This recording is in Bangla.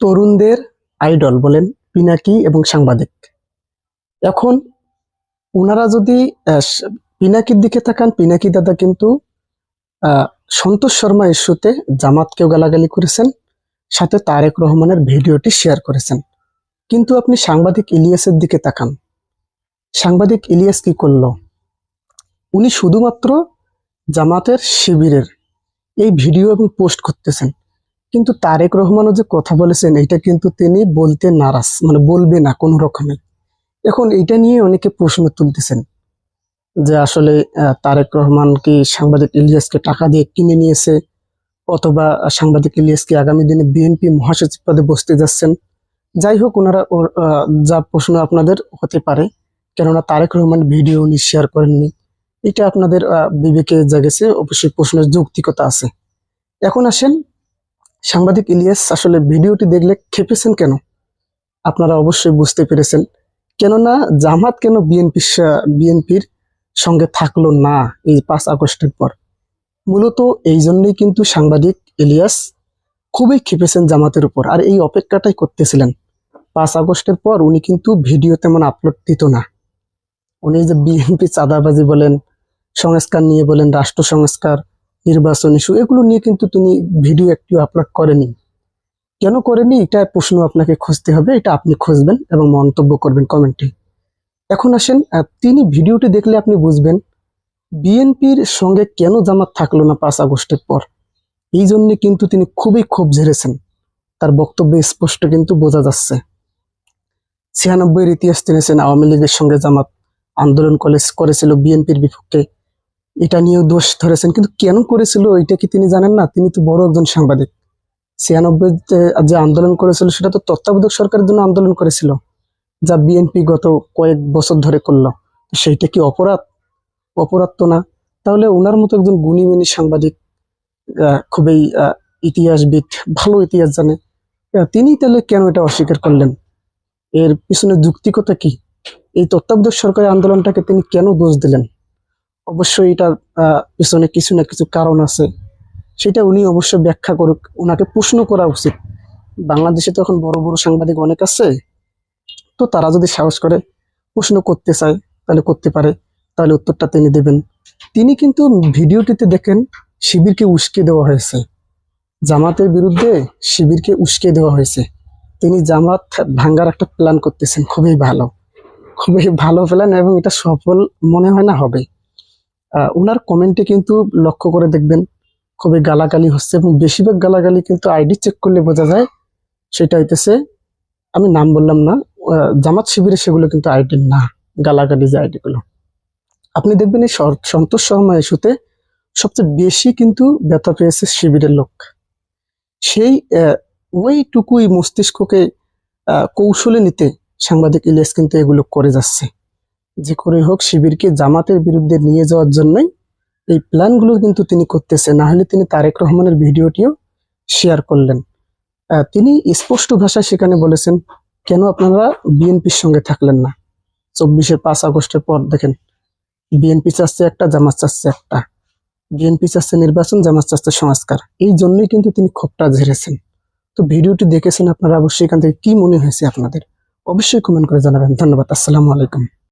তরুণদের আইডল বলেন পিনাকি এবং সাংবাদিক। এখন ওনারা যদি পিনাকির দিকে তাকান, পিনাকি দাদা কিন্তু সন্তোষ শর্মা ইস্যুতে জামাতকেও গালাগালি করেছেন, সাথে তারেক রহমানের ভিডিওটি শেয়ার করেছেন। কিন্তু আপনি সাংবাদিক ইলিয়াসের দিকে তাকান। সাংবাদিক ইলিয়াস কি করল? উনি শুধুমাত্র জামাতের শিবিরের এই ভিডিও এবং পোস্ট করতেছেন। কিন্তু তারেক রহমানও যে কথা বলেছেন, এটা কিন্তু তিনি বলতে নারাজ মানে বলবে না কোনো রকমে। এখন এটা নিয়ে অনেকে প্রশ্ন তুলতেছেন যে আসলে তারেক রহমান কি সাংবাদিক ইলিয়াসকে টাকা দিয়ে কিনে নিয়েছে, অথবা সাংবাদিক ইলিয়াসকে আগামী দিনে বিএনপি মহাসচিব পদে বসতে যাচ্ছেন? যাই হোক, ওনারা যা প্রশ্ন আপনাদের হতে পারে, কেননা তারেক রহমান ভিডিও উনি শেয়ার করেননি। এটা আপনাদের বিবেকে জাগেছে, অবশ্যই প্রশ্নের যৌক্তিকতা আছে। এখন আসেন সাংবাদিক ইলিয়াস, আসলে ভিডিওটি দেখলে খেপেছেন কেন? আপনারা অবশ্যই বুঝতে পেরেছেন। কেননা জামাত কেন বিএনপি বিএনপির সঙ্গে থাকল না এই পাঁচ আগস্টের পর? মূলত এই জন্যই কিন্তু সাংবাদিক ইলিয়াস খুবই খেপেছেন জামাতের উপর আর এই অপেক্ষাটাই করতেছিলেন। পাঁচ আগস্টের পর উনি কিন্তু ভিডিও তেমন আপলোড দিত না। উনি যে বিএনপি চাঁদাবাজি বলেন, সংস্কার নিয়ে বলেন, রাষ্ট্র সংস্কার নির্বাচন ইস্যু এগুলো নিয়ে কিন্তু তিনি ভিডিও একটি আপলোড করেনি কেন করেনি এটা প্রশ্ন আপনাকে খুঁজতে হবে, এটা আপনি খুঁজবেন এবং মন্তব্য করবেন কমেন্টে এখন আসেন তিনি ভিডিওটি দেখলে আপনি বুঝবেন, বিএনপির সঙ্গে কেন জামাত থাকল না পাঁচ আগস্টের পর? এই জন্য কিন্তু তিনি খুবই ক্ষোভ ঝেড়েছেন। তার বক্তব্যে স্পষ্ট কিন্তু বোঝা যাচ্ছে। ছিয়ানব্বইয়ের ইতিহাস টেনেছেন আওয়ামী লীগের সঙ্গে জামাত আন্দোলন কলেজ করেছিল বিএনপির বিপক্ষে। এটা নিয়েও দোষ ধরেছেন। কিন্তু কেন করেছিল এটা কি তিনি জানেন না? তিনি তো বড় একজন সাংবাদিক। ছিয়ানব্বই যে আন্দোলন করেছিল সেটা তো তত্ত্বাবধায়ক সরকারের জন্য আন্দোলন করেছিল, যা বিএনপি গত কয়েক বছর ধরে করল। সেইটা কি অপরাধ? অপরাধ তো না। তাহলে ওনার মতো একজন গুণীমানী সাংবাদিক খুবই ইতিহাসবিদ, ভালো ইতিহাস জানে তিনি তাহলে কেন এটা অস্বীকার করলেন? এর পিছনে যুক্তিকতা কি? এই তত্ত্বাবধায়ক সরকারের আন্দোলনটাকে তিনি কেন দোষ দিলেন? অবশ্যই এটার পিছনে কিছু না কিছু কারণ আছে। সেটা উনি অবশ্য ব্যাখ্যা করুক ওনাকে প্রশ্ন করা উচিত। বাংলাদেশে তো এখন বড় বড় সাংবাদিক অনেক আছে, তো তারা যদি সাহস করে প্রশ্ন করতে চায়, তাহলে করতে পারে, তাহলে উত্তরটা তিনি দেবেন। তিনি কিন্তু ভিডিওটিতে দেখেন, শিবিরকে উস্কে দেওয়া হয়েছে। জামাতের বিরুদ্ধে শিবিরকে উস্কে দেওয়া হয়েছে। তিনি জামাত ভাঙ্গার একটা প্ল্যান করতেছেন, খুবই ভালো। খুবই ভালো প্ল্যান এবং এটা সফল মনে হয় না হবে। ওনার কমেন্টে কিন্তু লক্ষ্য করে দেখবেন খুবই গালাগালি হচ্ছে এবং বেশিরভাগ গালাগালি কিন্তু আইডি চেক করলে বোঝা যায় সেটা হইতেছে, আমি নাম বললাম না জামাত শিবিরে সেগুলো কিন্তু আইডি না, গালাগালি যে আইডি গুলো। আপনি দেখবেন এই সন্তোষ শর্মা ইস্যুতে সবচেয়ে বেশি কিন্তু ব্যথা পেয়েছে শিবিরের লোক। সেই ওইটুকুই মস্তিষ্ককে কৌশলে নিতে সাংবাদিক ইলিয়াস কিন্তু এগুলো করে যাচ্ছে। যে করে হোক শিবিরকে জামাতের বিরুদ্ধে নিয়ে যাওয়ার জন্যই এই প্ল্যানগুলো কিন্তু তিনি করতেছে। না হলে তিনি তারেক রহমানের ভিডিওটিও শেয়ার করলেন। তিনি স্পষ্ট ভাষায় সেখানে বলেছেন, কেন আপনারা বিএনপির সঙ্গে থাকলেন না? চব্বিশের পাঁচ আগস্টের পর দেখেন, বিএনপি চাচ্ছে একটা, জামাত চাচ্ছে একটা। বিএনপি চাচ্ছে নির্বাচন, জামাত চাচ্ছে সংস্কার। এই জন্যই কিন্তু তিনি ক্ষোভটা ঝেড়েছেন। তো ভিডিওটি দেখেছেন আপনারা, অবশ্যই এখান থেকে কি মনে হয়েছে আপনাদের? অবশ্যই কমেন্ট করে জানাবেন। ধন্যবাদ, আসসালামু আলাইকুম।